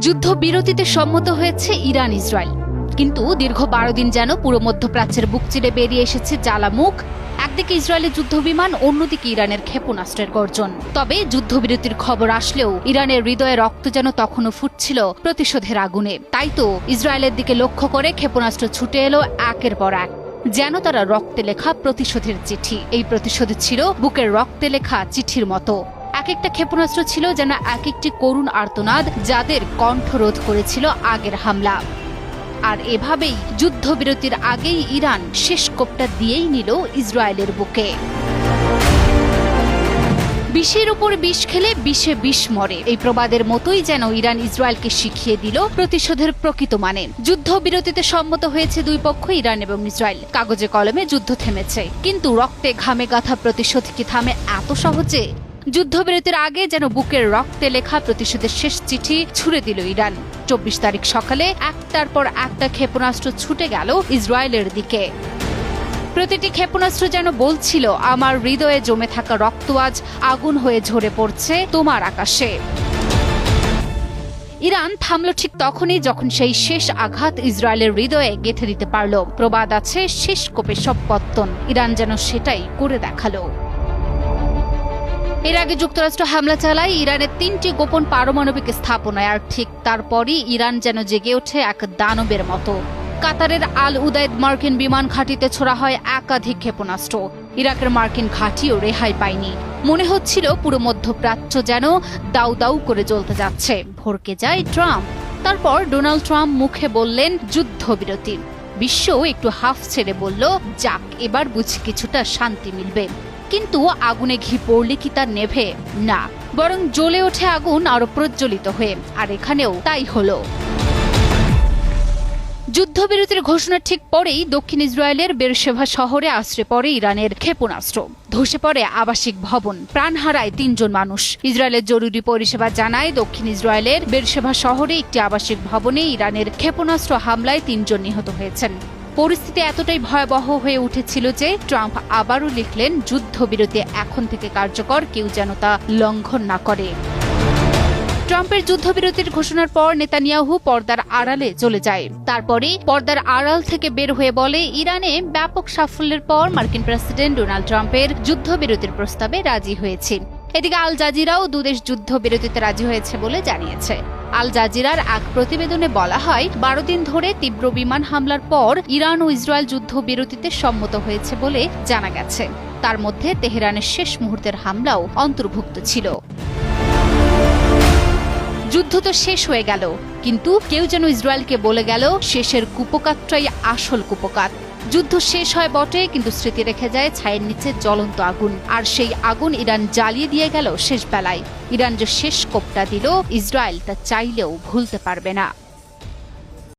যুদ্ধবিরতিতে সম্মত হয়েছে Iran, Israel. কিন্তু দীর্ঘ বারো দিন যেন পুরো মধ্যপ্রাচ্যের বুক চিরে বেরিয়ে এসেছে জ্বালামুখ, একদিকে ইসরায়েলের যুদ্ধবিমান, অন্যদিকে ইরানের ক্ষেপণাস্ত্রের গর্জন। তবে যুদ্ধবিরতির খবর আসলেও ইরানের হৃদয়ে রক্ত যেন তখনও ফুটছিল প্রতিশোধের আগুনে। তাই তো ইসরায়েলের দিকে লক্ষ্য করে ক্ষেপণাস্ত্র ছুটে এলো একের পর এক। যেন তারা রক্তে লেখা প্রতিশোধের চিঠি। এই প্রতিশোধ ছিল বুকের রক্তে লেখা চিঠির মতো। এক একটা ক্ষেপণাস্ত্র ছিল যেন এক একটি করুণ আর্তনাদ যাদের কণ্ঠরোধ করেছিল আগের হামলা। আর এভাবেই যুদ্ধবিরতির আগেই ইরান শেষ কোপটা দিয়েই নিল ইসরায়েলের বুকে। বিষের উপর বিষ খেলে বিষে বিষ মরে। এই প্রবাদের মতোই যেন ইরান ইসরায়েলকে শিখিয়ে দিল প্রতিশোধের প্রকৃত মানে। যুদ্ধবিরতিতে সম্মত হয়েছে দুই পক্ষ, ইরান এবং ইসরায়েল। কাগজে কলমে যুদ্ধ থেমেছে। কিন্তু রক্তে ঘামে গাথা প্রতিশোধ কি থামে এত সহজে? যুদ্ধবিরতির আগে যেন বুকের রক্তে লেখা প্রতিশোধের শেষ চিঠি ছুড়ে দিল ইরান। চব্বিশ তারিখ সকালে একটার পর একটা ক্ষেপণাস্ত্র ছুটে গেল ইসরায়েলের দিকে। প্রতিটি ক্ষেপণাস্ত্র যেন বলছিল, আমার হৃদয়ে জমে থাকা রক্ত আজ আগুন হয়ে ঝরে পড়ছে তোমার আকাশে। ইরান থামল ঠিক তখনই যখন সেই শেষ আঘাত ইসরায়েলের হৃদয়ে গেঁথে দিতে পারল। প্রবাদ আছে, শেষ কোপে সব পত্তন। ইরান যেন সেটাই করে দেখাল। এর আগে যুক্তরাষ্ট্র হামলা চালায় ইরানের তিনটি গোপন পারমাণবিক স্থাপনায়, আর ঠিক তারপরই ইরান যেন জেগে ওঠে এক দানবের মতো। কাতারের আল উদায়দ মার্কিন বিমান ঘাঁটিতে ছোড়া হয় একাধিক ক্ষেপণাস্ত্র। ইরাকের মার্কিন ঘাঁটিও রেহাই পায়নি। মনে হচ্ছিল পুরো মধ্যপ্রাচ্য যেন দাউ দাউ করে জ্বলতে যাচ্ছে। ভরকে যায় ট্রাম্প। তারপর ডোনাল্ড ট্রাম্প মুখে বললেন, যুদ্ধবিরতি। বিশ্ব একটু হাফ ছেড়ে বলল, যাক, এবার বুঝি কিছুটা শান্তি মিলবে। কিন্তু আগুনে ঘি পড়লে কি তা নেভে? না, বরং জ্বলে ওঠে আগুন আরও প্রজ্বলিত হয়ে, আর এখানেও তাই হলো। যুদ্ধবিরতির ঘোষণার ঠিক পরেই দক্ষিণ ইসরায়েলের বেরশেভা শহরে আশ্রে পড়ে ইরানের ক্ষেপণাস্ত্র। ধসে পড়ে আবাসিক ভবন, প্রাণ হারায় তিনজন মানুষ। ইসরায়েলের জরুরি পরিষেবা জানায় দক্ষিণ ইসরায়েলের বেরশেভা শহরে একটি আবাসিক ভবনে ইরানের ক্ষেপণাস্ত্র হামলায় তিনজন নিহত হয়েছেন। পরিস্থিতি এতটাই ভয়াবহ হয়ে উঠেছিল যে ট্রাম্প আবারও লিখলেন, যুদ্ধবিরতি এখন থেকে কার্যকর, কেউ যেন তা লঙ্ঘন না করে। ট্রাম্পের যুদ্ধবিরতির ঘোষণার পর নেতানিয়াহু পর্দার আড়ালে চলে যায়। তারপরে পর্দার আড়াল থেকে বের হয়ে বলে, ইরানে ব্যাপক সাফল্যের পর মার্কিন প্রেসিডেন্ট ডোনাল্ড ট্রাম্পের যুদ্ধবিরতির প্রস্তাবে রাজি হয়েছে এদিকে আল জাজিরাও দুদেশ যুদ্ধ বিরতিতে রাজি হয়েছে বলে জানিয়েছে। আল জাজিরার এক প্রতিবেদনে বলা হয়, বারো দিন ধরে তীব্র বিমান হামলার পর ইরান ও ইসরায়েল যুদ্ধ বিরতিতে সম্মত হয়েছে বলে জানা গেছে। তার মধ্যে তেহরানের শেষ মুহূর্তের হামলাও অন্তর্ভুক্ত ছিল। যুদ্ধ তো শেষ হয়ে গেল, কিন্তু কেউ যেন ইসরায়েলকে বলে গেল, শেষের কুপকাতটাই আসল কুপকাত। যুদ্ধ শেষ হয় বটে, কিন্তু স্মৃতি রেখে যায় ছায়ের নিচে জ্বলন্ত আগুন। আর সেই আগুন ইরান জ্বালিয়ে দিয়ে গেল শেষ বেলায় ইরান যে শেষ কোপটা দিল, ইসরায়েল তা চাইলেও ভুলতে পারবে না।